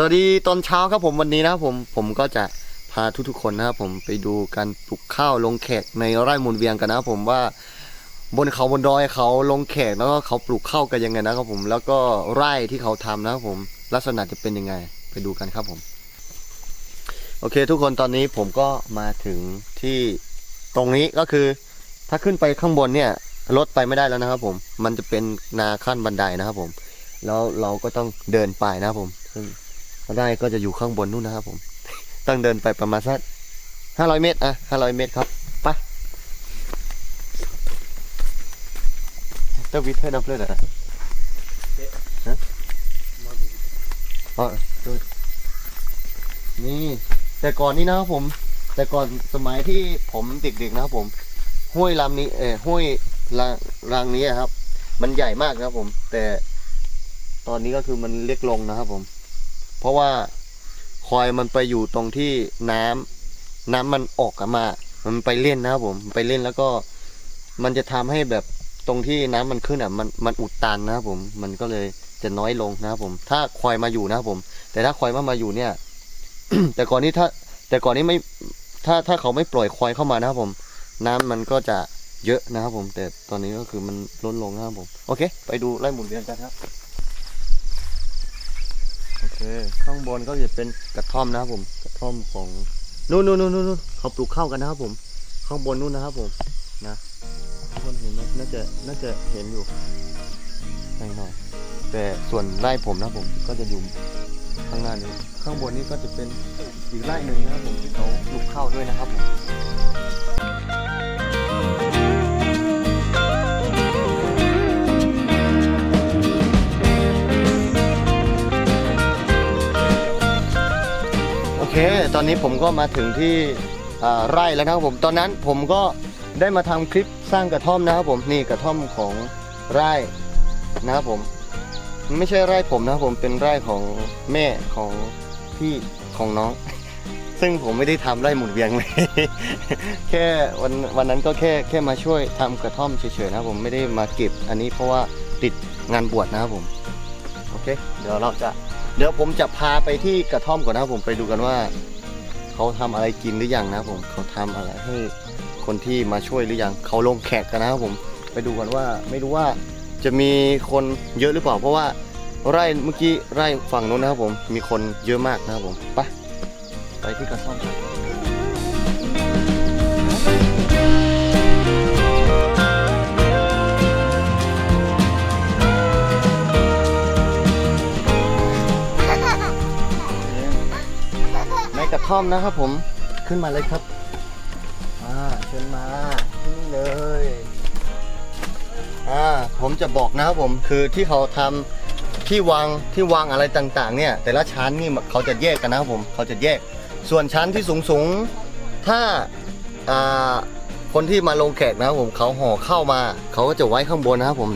สวัสดีตอนเช้าครับผมวันนี้นะครับผมผมก็จะพาทุกๆคนนะครับผมไปดูการปลูกข้าวลงแขกในไร่มูลเวียงกันนะครับผมว่าบนเขาบนดอยเขาลงแขกแล้วก็เขาปลูกข้าวกันยังไงนะครับผมแล้วก็ไร่ที่เขาทำนะครับผมลักษณะจะเป็นยังไงไปดูกันครับผม โอเค ทุกคนตอนนี้ผมก็มาถึงที่ตรงนี้ก็คือ ถ้าขึ้นไปข้างบนเนี่ยรถไปไม่ได้แล้วนะครับผมมันจะเป็นนาขั้นบันไดนะครับผม แล้วเราก็ต้องเดินไปนะครับผมซึ่ง ไร่ก็จะอยู่ข้างบนนู่นนะครับผม ต้องเดินไปประมาณสักห้าร้อยเมตรอะห้าร้อยเมตรครับไปเต้าวิทย์ให้นับเลยเหรอฮะอ๋อดูนี่แต่ก่อนนี้นะครับผม แต่ก่อนสมัยที่ผมเด็กๆนะครับผม ห้วยลำนี้เออห้วยรางรางนี้ครับ มันใหญ่มากนะครับผม แต่ตอนนี้ก็คือมันเล็กลงนะครับผม เพราะว่าคอยมันไปอยู่ตรงที่น้ำน้ำมันออกมา มันไปเล่นนะครับผมไปเล่นแล้วก็มันจะทำให้แบบตรงที่น้ำมันขึ้นอะมันมันอุดตันนะครับผม มันก็เลยจะน้อยลงนะครับผม ถ้าคอยมาอยู่นะครับผม แต่ถ้าคอยมามาอยู่เนี่ย แต่ก่อนนี้ถ้า แต่ก่อนนี้ไม่ถ้าถ้าเขาไม่ปล่อยควายเข้ามานะครับผม น้ำมันก็จะเยอะนะครับผม แต่ตอนนี้ก็คือมันลดลงนะครับผม โอเค ไปดูไล่หมุนเวียนกันครับ เค ข้างบนก็จะเป็นกระท่อมนะครับผม กระท่อมของนู่นนู่นนู่นนู่นเขาปลูกข้าวกันนะครับผม ข้างบนนู่นนะครับผม นะทุกคนเห็นไหมน่าจะน่าจะเห็นอยู่หน่อยหน่อยแต่ส่วนไร่ผมนะครับผมก็จะอยู่ข้างหน้านี้ ข้างบนนี้ก็จะเป็นอีกไร่หนึ่งนะครับผมที่เขาปลูกข้าวด้วยนะครับผม ตอนนี้ผมก็มาถึงที่ไร่แล้วนะครับผมตอนนั้นผมก็ได้มาทำคลิปสร้างกระท่อมนะครับผมนี่กระท่อมของไร่นะครับผมไม่ใช่ไร่ผมนะครับผมเป็นไร่ของแม่ของพี่ของน้อง ซึ่งผมไม่ได้ทำไร่หมุนเวียงเลยแค่วันวันนั้นก็แค่แค่มาช่วยทำกระท่อมเฉยๆนะครับผมไม่ได้มาเก็บอันนี้เพราะว่าติดงานบวชนะครับผมโอเค เดี๋ยวเราจะเดี๋ยวผมจะพาไปที่กระท่อมก่อนนะครับผมไปดูกันว่า เขาทำอะไรกินหรือยังนะผมเขาทำอะไรให้คนที่มาช่วยหรือยังเขาลงแขกกันนะครับผมไปดูกันว่าไม่รู้ว่าจะมีคนเยอะหรือเปล่า เพราะว่าไร่เมื่อกี้ไร่ฝั่งนู้นนะครับผมมีคนเยอะมากนะครับผมไปไปที่กระท่อมกัน ในกระท่อมนะครับผมขึ้นมาเลยครับอ่าเชิญมาที่นี่เลยอ่าผมจะบอกนะครับผมคือที่เขาทำที่วางที่วางอะไรต่างๆ เนี่ย แต่ละชั้นนี่เขาจะแยกกันนะครับผมเขาจะแยก ส่วนชั้นที่สูงๆถ้าอ่าคนที่มาลงแขกนะครับผมเขาห่อเข้ามา เขาก็จะไว้ข้างบนนะครับผม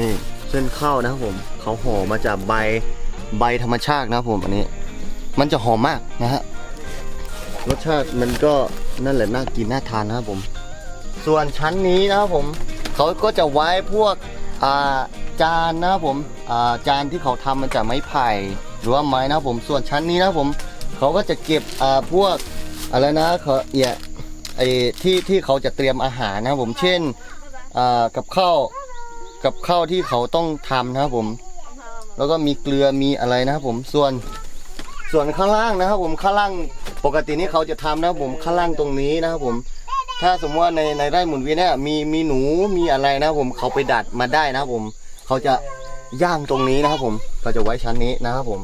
นี่เส้นข้าวนะครับผม เขาห่อมาจากใบใบธรรมชาตินะครับผมอันนี้ มันจะหอมมากนะฮะ รสชาติมันก็นั่นแหละน่ากินน่าทานนะครับผม ส่วนชั้นนี้นะครับผมเขาก็จะไว้พวกอ่าจานนะครับผมอ่าจานที่เขาทำมาจากไม้ไผ่หรือว่าไม้นะครับผม ส่วนชั้นนี้นะครับผมเขาก็จะเก็บอ่าพวกอะไรนะเขาเอียไอที่ที่เขาจะเตรียมอาหารนะครับผม เช่นอ่ากับข้าวกับข้าวที่เขาต้องทำนะครับผม แล้วก็มีเกลือมีอะไรนะครับผมส่วน ส่วนข้างล่างนะครับ ผมข้างล่างปกตินี่เขาจะทำนะครับผมข้างล่างตรงนี้นะครับผม ถ้าสมมติว่าในในไร่หมุนเวียนเนี่ยมีมีหนูมีอะไรนะครับผมเขาไปดัดมาได้นะครับผมเขาจะย่างตรงนี้นะครับผมเขาจะไว้ชั้นนี้นะครับผม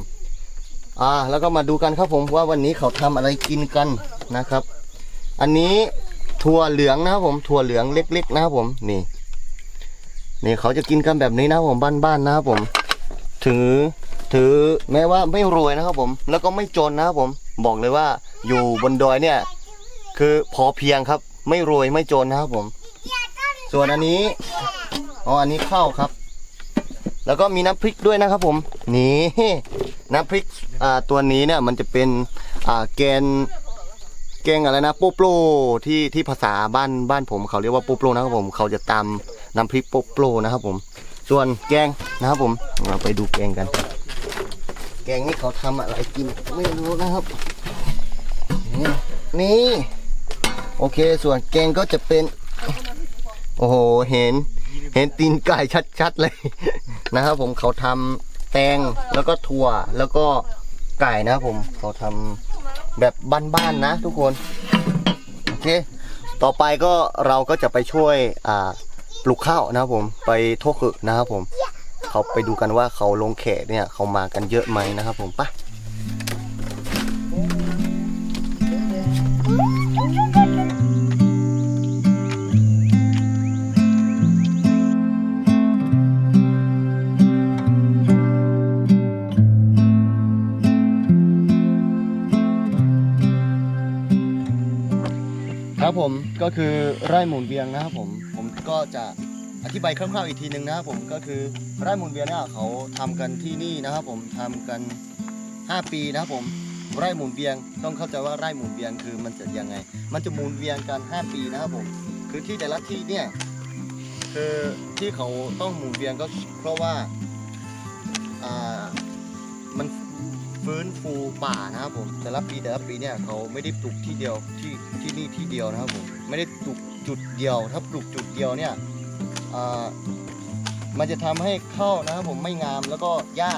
อ่า แล้วก็มาดูกันครับผมว่าวันนี้เขาทำอะไรกินกันนะครับ อันนี้ถั่วเหลืองนะครับผมถั่วเหลืองเล็ก ๆ นะครับผมนี่นี่เขาจะกินกันแบบนี้นะครับผมบ้านๆนะครับผม ถือ ถือแม้ว่าไม่รวยนะครับผม แล้วก็ไม่จนนะครับผม บอกเลยว่าอยู่บนดอยเนี่ย คือพอเพียงครับ ไม่รวยไม่จนนะครับผม ส่วนอันนี้อ๋ออันนี้ข้าวครับ แล้วก็มีน้ำพริกด้วยนะครับผม นี่น้ำพริกอ่าตัวนี้เนี่ยมันจะเป็นอ่าแกนแกงอะไรนะโปโปรที่ที่ภาษาบ้านบ้านผม เขาเรียกว่าโปโปรนะครับผม เขาจะตำน้ำพริกโปโปรนะครับผม ส่วนแกงนะครับผมเราไปดูแกงกัน แกงนี่เขาทำอะไรกินไม่รู้นะครับ นี่ โอเคส่วนแกงก็จะเป็น โอ้โห เห็น เห็นตีนไก่ชัดๆเลยนะครับผมเขาทำแตงแล้วก็ถั่วแล้วก็ไก่นะผมเขาทำแบบบ้านๆนะ ทุกคน โอเค ต่อไปก็เราก็จะไปช่วยปลูกข้าวนะครับผมไปโทษึนะครับผม เขาไปดูกันว่าเขาลงแขกเนี่ยเขามากันเยอะไหมนะครับ ผมไปครับผมก็คือไร่หมุนเวียงนะครับผมผมก็จะ อธิบายคร่าวๆอีกทีหนึ่งนะครับผมก็คือไร่หมุนเวียงเนี่ยเขาทำกันที่นี่นะครับผมทำกัน 5 ปีนะครับผมไร่หมุนเวียงต้องเข้าใจว่าไร่หมุนเวียงคือมันจะยังไง มันจะหมุนเวียงกัน 5 ปีนะครับผมคือที่แต่ละที่เนี่ยคือที่เขาต้องหมุนเวียงก็เพราะว่าอ่ามันฟื้นฟูป่านะครับผมแต่ละปีแต่ละปีเนี่ยเขาไม่ได้ปลูกที่เดียวที่ที่นี่ที่เดียวนะครับผมไม่ได้ปลูกจุดเดียว ถ้าปลูกจุดเดียวเนี่ย มันจะทำให้ข้าวนะครับผมไม่งามแล้วก็หญ้า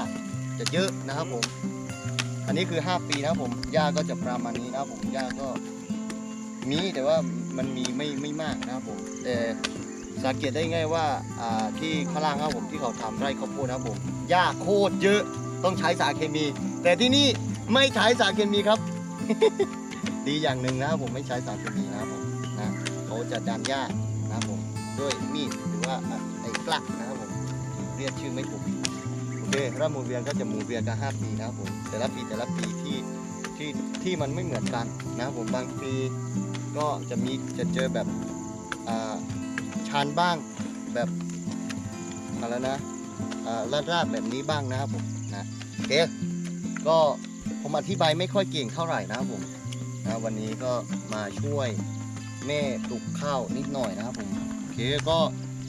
จะเยอะนะครับผม อันนี้คือ 5 ปีนะครับผมหญ้าก็จะประมาณนี้นะครับผมหญ้าก็มีแต่ว่ามันมีไม่ไม่มากนะครับผม แต่สังเกตได้ง่ายว่าที่ข้างล่างครับผมที่เขาทำไร่ข้าวโพดนะครับผมหญ้าโคตรเยอะต้องใช้สารเคมี แต่ที่นี่ไม่ใช้สารเคมีครับ ดีอย่างหนึ่งนะครับผมไม่ใช้สารเคมีนะครับผมนะเขาจะดันหญ้านะครับผม ด้วยมีดหรือว่าไอ้กลักนะครับผมเรียกชื่อไม่ถูกโอเคร่าหมุนเวียนก็จะหมุนเวียนกัน5ปีนะครับผมแต่ละปีแต่ละปีที่ที่ที่มันไม่เหมือนกันนะครับผมบางปีก็จะมีจะเจอแบบชันบ้างแบบอะไรนะอ่าลาดราดแบบนี้บ้างนะครับผมนะโอเคก็ผมอธิบายไม่ค่อยเก่งเท่าไหร่นะครับผมนะวันนี้ก็มาช่วยแม่ปลูกข้าวนิดหน่อยนะครับผม ก็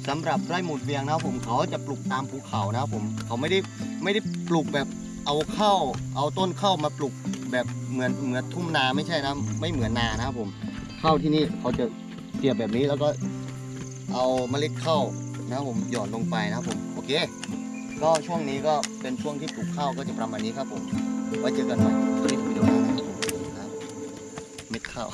สำหรับไร่หมุนเวียงนะครับผมเขาจะปลูกตามภูเขานะครับผมเขาไม่ได้ไม่ได้ปลูกแบบเอาเข้าวเอาต้นข้าวมาปลูกแบบเหมือนเหมือนทุ่งนาไม่ใช่นะไม่เหมือนนานะครับผมข้าวที่นี่เขาจะเสียบแบบนี้แล้วก็เอาเมล็ดข้าวนะครับผมหย่อนลงไปนะครับผมโอเคก็ช่วงนี้ก็เป็นช่วงที่ปลูกข้าวก็จะประมาณนี้ครับผมไว้เจอกันใหม่คลิปวิดีโอหน้าครับเม็ดข้าว